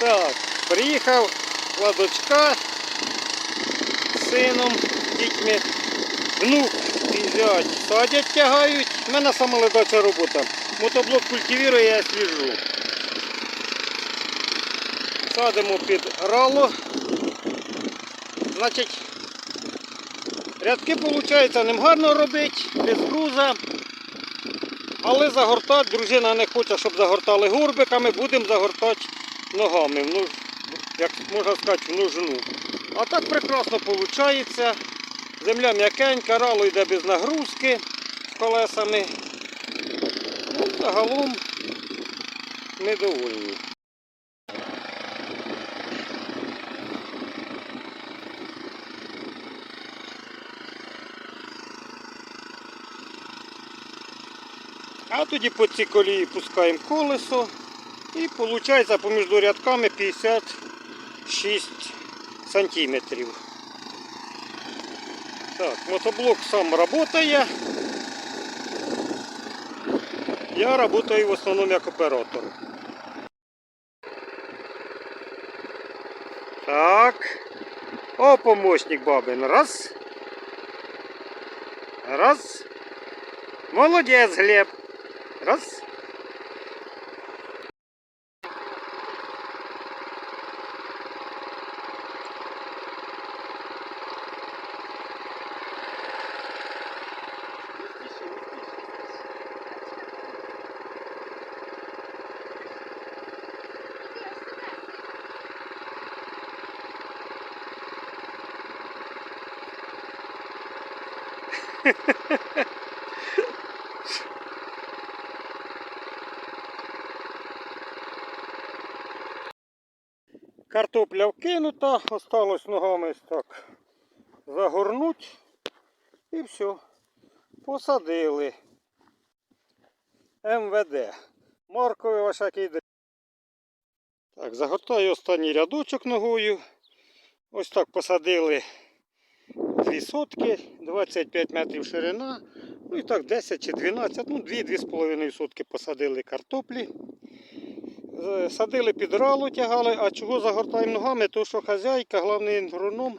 Так, приїхав ладочка з сином, дітьми. Внук і садять, тягають. У мене сама ледача робота. Мотоблок культивірує, я сліжу. Садимо під рало. Значить, рядки виходить ним гарно робити, без груза. Але загортати дружина не хоче, щоб загортали горбиками, будемо загортати ногами, в нуж- як можна сказати, в нужну. А так прекрасно виходить. Земля м'якенька, рало йде без нагрузки з колесами. Ну, загалом ми довольні. А тоді по цій колії пускаємо колесо і виходить поміж рядками 56 сантиметрів. Так, мотоблок сам працює. Я працюю в основному як оператор. Так. О, помощник бабин. Раз. Раз. Молодець, Глеб. Раз. Картопля вкинута, осталось ногами так загорнуть і все. Посадили. МВД. Морковий вашакий дріб. Так, загортаю останній рядочок ногою. Ось так посадили дві сотки, 25 метрів ширина. Ну і так 10 чи 12, ну 2-2,5 сотки посадили картоплі. Е, Садили під рало, тягали, а чого загортаємо ногами, то що хазяйка, головний агроном,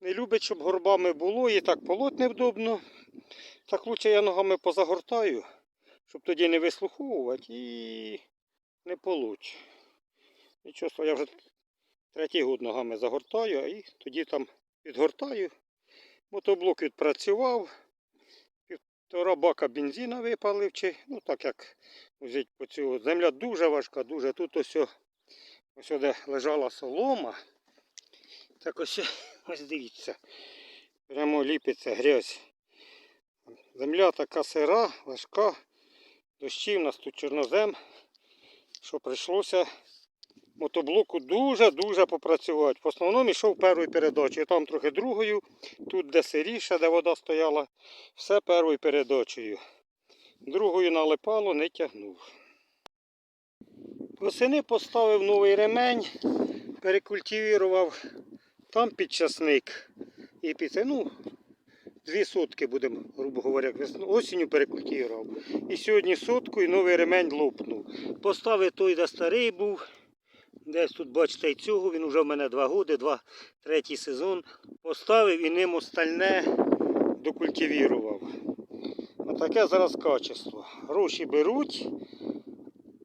не любить, щоб горбами було, і так полоть невдобно. Так лучше я ногами позагортаю, щоб тоді не вислуховувати і не полоть. Нічого, я вже третій год ногами загортаю, і тоді там підгортаю. Мотоблок відпрацював, півтора бака бензина випалив, чи, ну так як взять по цю. Земля дуже важка, дуже. Тут ось, ось де лежала солома. Так ось, ось дивіться. Прямо ліпиться грязь. Земля така сира, важка. Дощі в нас тут чорнозем. Що прийшлося мотоблоку дуже-дуже попрацювати. В основному йшов першою передачею. Там трохи другою. Тут де сиріше, де вода стояла, все першою передачею. Другою налипало, не тягнув. Восени поставив новий ремень, перекультивував там під часник. І під ну, дві сотки будемо, грубо говоря, осінню перекультивував. І сьогодні сотку і новий ремень лопнув. Поставив той, де старий був. Десь тут, бачите, і цього, він вже в мене два роки, два, третій сезон. Поставив і ним остальне докультивував. Отаке зараз качество. Гроші беруть,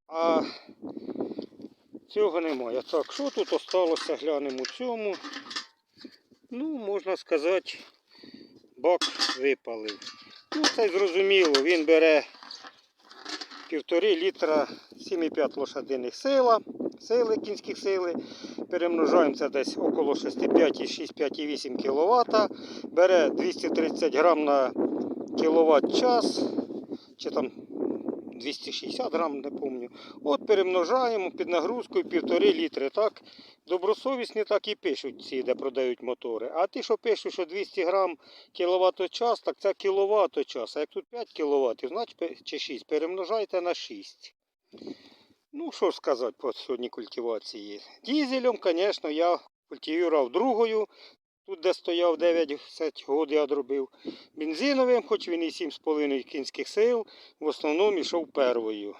а цього немає. Так, що тут осталося, глянемо цьому. Ну, можна сказати, бак випалив. Ну, це зрозуміло, він бере півтори літра 7,5 лошадиних сила, сили, кінських сили. Перемножаємо це десь около 6,5 і 6,5,8 кВт. Бере 230 грам на кВт час, чи там 260 грам, не пам'ятаю. От перемножаємо під нагрузкою півтори літри. Так, добросовісні так і пишуть ці, де продають мотори. А ті, що пишуть, що 200 грам кіловат час, так це кіловат час. А як тут 5 кВт, значить чи 6, перемножайте на 6. Ну, що ж сказати по сьогодні культивації. Дізелем, звісно, я культивував другою. Тут, де стояв 9 років, я дробив. Бензиновим, хоч він і 7,5 кінських сил, в основному йшов первою.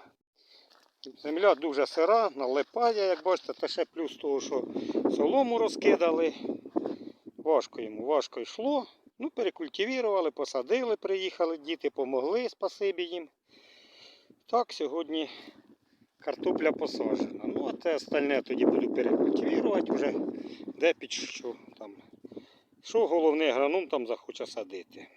Земля дуже сира, налипає, як бачите, та ще плюс того, що солому розкидали. Важко йому, важко йшло. Ну, перекультивірували, посадили, приїхали, діти помогли, спасибі їм. Так, сьогодні картопля посаджена. Ну, а те остальне тоді буду перекультивірувати вже, де під що там. Що головне, агроном там захоче садити.